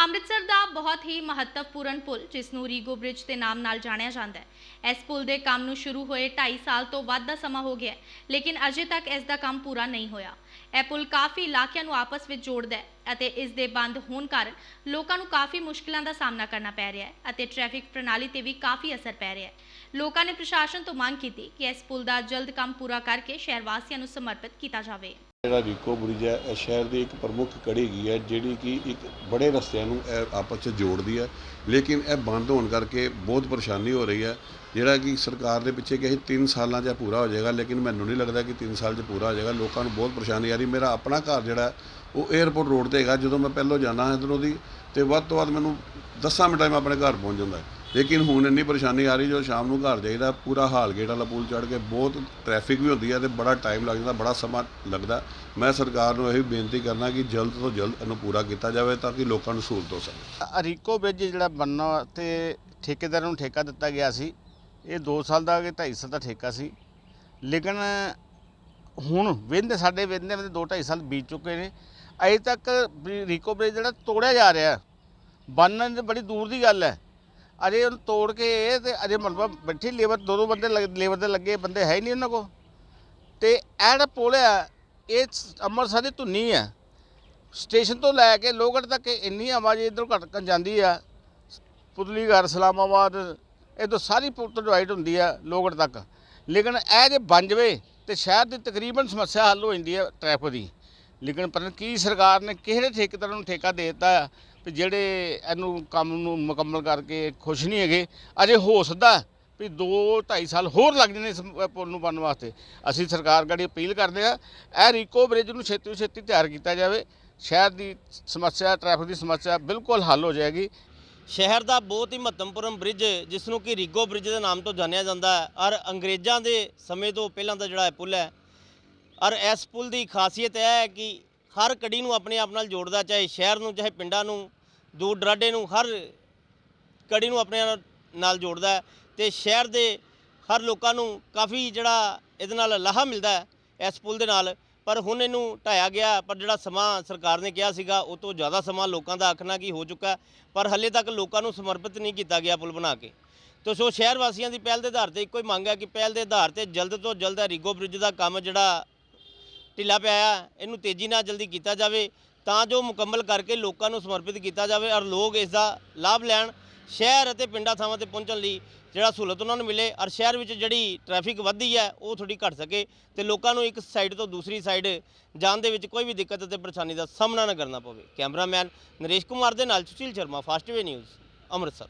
ਅੰਮ੍ਰਿਤਸਰ ਦਾ ਬਹੁਤ ਹੀ ਮਹੱਤਵਪੂਰਨ ਪੁਲ, ਜਿਸ ਨੂੰ ਰੀਗੋ ਬ੍ਰਿਜ ਦੇ ਨਾਮ ਨਾਲ ਜਾਣਿਆ ਜਾਂਦਾ ਹੈ। ਇਸ ਪੁਲ ਦੇ ਕੰਮ ਨੂੰ ਸ਼ੁਰੂ ਹੋਏ 2.5 ਸਾਲ ਤੋਂ ਵੱਧ ਦਾ ਸਮਾਂ ਹੋ ਗਿਆ ਲੇਕਿਨ ਅਜੇ ਤੱਕ ਇਸ ਦਾ ਕੰਮ ਪੂਰਾ ਨਹੀਂ ਹੋਇਆ। ਇਹ ਪੁਲ ਕਾਫੀ ਇਲਾਕਿਆਂ ਨੂੰ ਆਪਸ ਵਿੱਚ ਜੋੜਦਾ ਹੈ ਅਤੇ ਇਸ ਦੇ ਬੰਦ ਹੋਣ ਕਾਰਨ ਲੋਕਾਂ ਨੂੰ ਕਾਫੀ ਮੁਸ਼ਕਲਾਂ ਦਾ ਸਾਹਮਣਾ ਕਰਨਾ ਪੈ ਰਿਹਾ ਹੈ ਅਤੇ ਟ੍ਰੈਫਿਕ ਪ੍ਰਣਾਲੀ ਤੇ ਵੀ ਕਾਫੀ ਅਸਰ ਪੈ ਰਿਹਾ ਹੈ। ਲੋਕਾਂ ਨੇ ਪ੍ਰਸ਼ਾਸਨ ਤੋਂ ਮੰਗ ਕੀਤੀ ਕਿ ਇਸ ਪੁਲ ਦਾ ਜਲਦ ਕੰਮ ਪੂਰਾ ਕਰਕੇ ਸ਼ਹਿਰ ਵਾਸੀਆਂ ਨੂੰ ਸਮਰਪਿਤ ਕੀਤਾ ਜਾਵੇ। ਜਿਹੜਾ ਰੀਕੋ ਬ੍ਰਿਜ ਹੈ, ਇਹ ਸ਼ਹਿਰ ਦੀ ਇੱਕ ਪ੍ਰਮੁੱਖ ਕੜੀ ਹੈਗੀ ਹੈ, ਜਿਹੜੀ ਕਿ ਇੱਕ ਬੜੇ ਰਸਤਿਆਂ ਨੂੰ ਇਹ ਆਪਸ 'ਚ ਜੋੜਦੀ ਹੈ। ਲੇਕਿਨ ਇਹ ਬੰਦ ਹੋਣ ਕਰਕੇ ਬਹੁਤ ਪਰੇਸ਼ਾਨੀ ਹੋ ਰਹੀ ਹੈ। ਜਿਹੜਾ ਕਿ ਸਰਕਾਰ ਦੇ ਪਿੱਛੇ ਕਿ 3 ਸਾਲਾਂ 'ਚ ਇਹ ਪੂਰਾ ਹੋ ਜਾਏਗਾ, ਲੇਕਿਨ ਮੈਨੂੰ ਨਹੀਂ ਲੱਗਦਾ ਕਿ 3 ਸਾਲ 'ਚ ਪੂਰਾ ਹੋ ਜਾਏਗਾ। ਲੋਕਾਂ ਨੂੰ ਬਹੁਤ ਪਰੇਸ਼ਾਨੀ ਆ ਰਹੀ। ਮੇਰਾ ਆਪਣਾ ਘਰ ਜਿਹੜਾ ਉਹ 에ਅਰਪੋਰਟ ਰੋਡ ਤੇ ਹੈਗਾ। ਜਦੋਂ ਮੈਂ ਪਹਿਲੋਂ ਜਾਣਾ ਇਧਰੋਂ ਦੀ, ਤੇ ਵੱਧ ਤੋਂ ਵੱਧ ਮੈਨੂੰ 10 ਮਿੰਟਾਂ 'ਚ ਮੈਂ ਆਪਣੇ ਘਰ ਪਹੁੰਚ ਜਾਂਦਾ ਲੇਕਿਨ ਹੁਣ ਇੰਨੀ ਪਰੇਸ਼ਾਨੀ ਆ ਰਹੀ ਜੋ ਸ਼ਾਮ ਨੂੰ ਘਰ ਜਾਈਦਾ, ਪੂਰਾ ਹਾਲ ਗੇਟ ਵਾਲਾ ਪੁਲ ਚੜ੍ਹ ਕੇ ਬਹੁਤ ਟ੍ਰੈਫਿਕ ਵੀ ਹੁੰਦੀ ਹੈ ਤੇ ਬੜਾ ਟਾਈਮ ਲੱਗ ਜਾਂਦਾ, ਬੜਾ ਸਮਾਂ ਲੱਗਦਾ। ਮੈਂ ਸਰਕਾਰ ਨੂੰ ਇਹ ਬੇਨਤੀ ਕਰਨਾ ਕਿ ਜਲਦ ਤੋਂ ਜਲਦ ਇਹਨੂੰ ਪੂਰਾ ਕੀਤਾ ਜਾਵੇ ਤਾਂ ਕਿ ਲੋਕਾਂ ਨੂੰ ਸਹੂਲਤ ਹੋ ਸਕੇ। ਅਰੀਕੋ ਬ੍ਰਿਜ ਜਿਹੜਾ ਬਣਨਾ ਤੇ ਠੇਕੇਦਾਰਾਂ ਨੂੰ ਠੇਕਾ ਦਿੱਤਾ ਗਿਆ ਸੀ, ਇਹ 2 ਸਾਲ ਦਾ ਕਿ 2.5 ਸਾਲ ਦਾ ਠੇਕਾ ਸੀ। ਲੇਕਿਨ ਹੁਣ ਵਿੰਦੇ ਸਾਡੇ ਵਿੰਦੇ ਵਿੱਚ 2 2.5 ਸਾਲ ਬੀਤ ਚੁੱਕੇ ਨੇ। ਅਜੇ ਤੱਕ ਰੀਕੋ ਬ੍ਰਿਜ ਜਿਹੜਾ ਤੋੜਿਆ ਜਾ ਰਿਹਾ ਬੰਨਣ ਬੜੀ ਦੂਰ ਦੀ ਗੱਲ ਹੈ। ਅਜੇ ਉਹਨੂੰ ਤੋੜ ਕੇ ਇਹ ਤੇ ਅਜੇ ਮਤਲਬ ਬੈਠੀ ਲੇਬਰ, ਦੋ ਦੋ ਬੰਦੇ ਲੇਬਰ ਦੇ ਲੱਗੇ, ਬੰਦੇ ਹੈ ਹੀ ਨਹੀਂ ਉਹਨਾਂ ਕੋਲ। ਤੇ ਇਹ ਜਿਹੜਾ ਪੁਲ ਹੈ ਇਹ ਅੰਮ੍ਰਿਤਸਰ ਦੀ ਧੁੰਨੀ ਹੈ ਸਟੇਸ਼ਨ ਤੋਂ ਲੈ ਕੇ ਲੋਹਗੜ੍ਹ ਤੱਕ ਇੰਨੀ ਆਵਾਜ਼ ਇਧਰੋਂ ਘਟ ਜਾਂਦੀ ਆ। ਪੁਤਲੀਗੜ੍ਹ, ਸਲਾਮਾਬਾਦ ਇਹ ਸਾਰੀ ਪੁਲ ਡਿਵਾਈਡ ਹੁੰਦੀ ਆ ਲੋਹਗੜ੍ਹ ਤੱਕ। ਲੇਕਿਨ ਇਹ ਜੇ ਬਣ ਜਾਵੇ ਤੇ ਸ਼ਹਿਰ ਦੀ ਤਕਰੀਬਨ ਸਮੱਸਿਆ ਹੱਲ ਹੋ ਜਾਂਦੀ ਹੈ ਟ੍ਰੈਫਿਕ ਦੀ। ਲੇਕਿਨ ਪਤਾ ਨਹੀਂ ਕੀ ਸਰਕਾਰ ਨੇ ਕਿਹੜੇ ਠੇਕੇਦਾਰ ਨੂੰ ਠੇਕਾ ਦੇ ਦਿੱਤਾ ਵੀ ਜਿਹੜੇ ਇਹਨੂੰ ਕੰਮ ਨੂੰ ਮੁਕੰਮਲ ਕਰਕੇ ਖੁਸ਼ ਨਹੀਂ ਹੈਗੇ, ਅਜੇ ਹੋ ਸਕਦਾ ਵੀ 2 2.5 ਸਾਲ ਹੋਰ ਲੱਗ ਜਾਣੇ ਇਸ ਪੁਲ ਨੂੰ ਬਣਨ ਵਾਸਤੇ। ਅਸੀਂ ਸਰਕਾਰ ਗੜੀ ਅਪੀਲ ਕਰਦੇ ਆ ਇਹ ਰੀਕੋ ਬ੍ਰਿਜ ਨੂੰ ਛੇਤੀ ਤੋਂ ਛੇਤੀ ਤਿਆਰ ਕੀਤਾ ਜਾਵੇ। ਸ਼ਹਿਰ ਦੀ ਸਮੱਸਿਆ, ਟ੍ਰੈਫਿਕ ਦੀ ਸਮੱਸਿਆ ਬਿਲਕੁਲ ਹੱਲ ਹੋ ਜਾਏਗੀ। ਸ਼ਹਿਰ ਦਾ ਬਹੁਤ ਹੀ ਮਹੱਤਵਪੂਰਨ ਬ੍ਰਿਜ, ਜਿਸ ਨੂੰ ਕਿ ਰੀਗੋ ਬ੍ਰਿਜ ਦੇ ਨਾਮ ਤੋਂ ਜਾਣਿਆ ਜਾਂਦਾ ਹੈ। ਔਰ ਅੰਗਰੇਜ਼ਾਂ ਦੇ ਸਮੇਂ ਤੋਂ ਪਹਿਲਾਂ ਦਾ ਜਿਹੜਾ ਇਹ ਪੁਲ ਹੈ, ਔਰ ਇਸ ਪੁਲ ਦੀ ਖਾਸੀਅਤ ਇਹ ਹੈ ਕਿ ਹਰ ਕੜੀ ਨੂੰ ਆਪਣੇ ਆਪ ਨਾਲ ਜੋੜਦਾ, ਚਾਹੇ ਸ਼ਹਿਰ ਨੂੰ, ਚਾਹੇ ਪਿੰਡਾਂ ਨੂੰ ਦੂਰ ਦਰਾਡੇ ਨੂੰ ਹਰ ਕੜੀ ਨੂੰ ਆਪਣੇ ਨਾਲ ਜੋੜਦਾ ਹੈ ਤੇ ਸ਼ਹਿਰ ਦੇ ਹਰ ਲੋਕਾਂ ਨੂੰ ਕਾਫੀ ਜਿਹੜਾ ਇਹਦੇ ਨਾਲ ਲਾਹਾ ਮਿਲਦਾ ਹੈ ਇਸ ਪੁਲ ਦੇ ਨਾਲ। ਪਰ ਹੁਣ ਇਹਨੂੰ ਢਾਇਆ ਗਿਆ, ਪਰ ਜਿਹੜਾ ਸਮਾਂ ਸਰਕਾਰ ਨੇ ਕਿਹਾ ਸੀਗਾ, ਉਹ ਤੋਂ ਜ਼ਿਆਦਾ ਸਮਾਂ ਲੋਕਾਂ ਦਾ ਆਖਣਾ ਕੀ ਹੋ ਚੁੱਕਾ ਪਰ ਹੱਲੇ ਤੱਕ ਲੋਕਾਂ ਨੂੰ ਸਮਰਪਿਤ ਨਹੀਂ ਕੀਤਾ ਗਿਆ ਪੁਲ ਬਣਾ ਕੇ। ਤੋ ਸੋ ਸ਼ਹਿਰ ਵਾਸੀਆਂ ਦੀ ਪਹਿਲ ਦੇ ਆਧਾਰ ਤੇ ਇੱਕੋ ਹੀ ਮੰਗ ਹੈ ਕਿ ਪਹਿਲ ਦੇ ਆਧਾਰ ਤੇ ਜਲਦ ਤੋਂ ਜਲਦ ਰੀਗੋ ਬ੍ਰਿਜ ਦਾ ਕੰਮ ਜਿਹੜਾ ਢਿੱਲਾ ਪਿਆ ਇਹਨੂੰ ਤੇਜ਼ੀ ਨਾਲ ਜਲਦੀ ਕੀਤਾ ਜਾਵੇ। ਤਾਂ ਜੋ ਮੁਕੰਮਲ ਕਰਕੇ ਲੋਕਾਂ ਨੂੰ ਸਮਰਪਿਤ ਕੀਤਾ ਜਾਵੇ ਔਰ ਲੋਕ ਇਸ ਦਾ ਲਾਭ ਲੈਣ, ਸ਼ਹਿਰ ਅਤੇ ਪਿੰਡਾਂ ਥਾਵਾਂ ਤੇ ਪਹੁੰਚਣ ਲਈ ਜਿਹੜਾ ਸਹੂਲਤ ਉਹਨਾਂ ਨੂੰ ਮਿਲੇ ਔਰ ਸ਼ਹਿਰ ਵਿੱਚ ਜਿਹੜੀ ਟ੍ਰੈਫਿਕ ਵੱਧਦੀ ਹੈ, ਉਹ ਥੋੜੀ ਘਟ ਸਕੇ ਤੇ ਲੋਕਾਂ ਨੂੰ ਇੱਕ ਸਾਈਡ ਤੋਂ ਦੂਸਰੀ ਸਾਈਡ ਜਾਣ ਦੇ ਵਿੱਚ ਕੋਈ ਵੀ ਦਿੱਕਤ ਅਤੇ ਪਰੇਸ਼ਾਨੀ ਦਾ ਸਾਹਮਣਾ ਨਾ ਕਰਨਾ ਪਵੇ। ਕੈਮਰਾਮੈਨ ਨਰੇਸ਼ ਕੁਮਾਰ ਦੇ ਨਾਲ ਸੁਸ਼ੀਲ ਸ਼ਰਮਾ ਫਾਸਟਵੇ ਨਿਊਜ਼, ਅੰਮ੍ਰਿਤਸਰ।